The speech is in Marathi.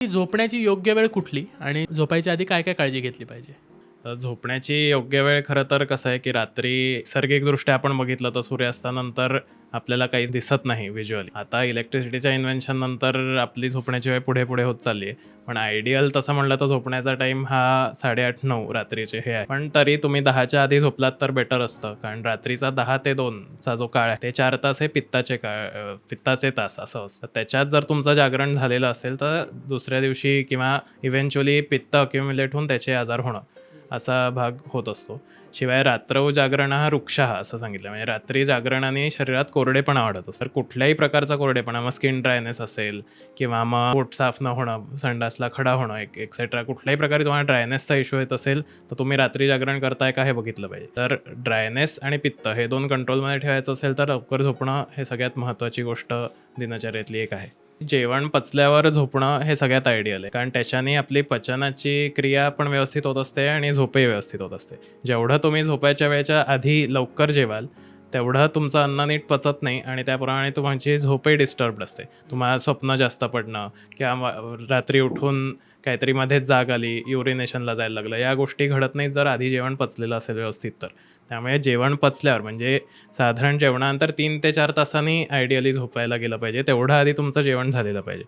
झोपण्याची योग्य वेळ कुठली आणि झोपायच्या आधी काय काय काळजी घेतली पाहिजे? तर झोपण्याची योग्य वेळ खरं तर कसं आहे की रात्री नैसर्गिकदृष्ट्या आपण बघितलं तर सूर्यास्तानंतर आपल्याला काही दिसत नाही व्हिज्युअली आता इलेक्ट्रिसिटीच्या इन्व्हेन्शन नंतर आपली झोपण्याची वेळ पुढे पुढे होत चालली आहे. पण आयडियल तसं म्हणलं तर झोपण्याचा टाइम हा साडेआठ नऊ रात्रीचे हे आहे. पण तरी तुम्ही दहाच्या आधी झोपलात तर बेटर असतं. कारण रात्रीचा दहा ते दोनचा जो काळ आहे ते चार तास हे पित्ताचे काळ पित्ताचे तास असं असतं. त्याच्यात जर तुमचं जागरण झालेलं असेल तर दुसऱ्या दिवशी किंवा इव्हेंच्युअली पित्त अक्युम्युलेट होऊन त्याचे आजार होणं. असा भाग होत असतो. शिवाय रात्र जागरण हा वृक्ष हा असं सांगितलं. म्हणजे रात्री जागरणाने शरीरात कोरडेपणा वाढत असतो. तर कुठल्याही प्रकारचा कोरडेपणा मग स्किन ड्रायनेस असेल किंवा मग पोट साफ न होणं संडासला खडा होणं एक एक्सेट्रा कुठल्याही प्रकारे तुम्हाला ड्रायनेसचा इश्यू येत असेल तर तुम्ही रात्री जागरण करताय का हे बघितलं पाहिजे. तर ड्रायनेस आणि पित्त हे दोन कंट्रोलमध्ये ठेवायचं असेल तर लवकर झोपणं हे सगळ्यात महत्त्वाची गोष्ट दिनचर्येतली एक आहे. जेवण पचल्यावर झोपणं हे सगळ्यात आयडियल आहे. कारण त्याच्याने आपली पचनाची क्रिया पण व्यवस्थित होत असते आणि झोपही व्यवस्थित होत असते. जेवढं तुम्ही झोपायच्या वेळेच्या आधी लवकर जेवाल तेवढं तुमचं अन्न नीट पचत नाही आणि त्याप्रमाणे तुमची झोपही डिस्टर्बड असते. तुम्हाला स्वप्न जास्त पडणं किंवा रात्री उठून काहीतरी मध्येच जाग आली युरिनेशनला जायला लागलं या गोष्टी घडत नाहीत जर आधी जेवण पचलेलं असेल व्यवस्थित तर. त्यामुळे जेवण पचल्यावर म्हणजे साधारण जेवणानंतर तीन ते चार तासांनी आयडियली झोपायला गेलं पाहिजे तेवढं आधी तुमचं जेवण झालेलं पाहिजे.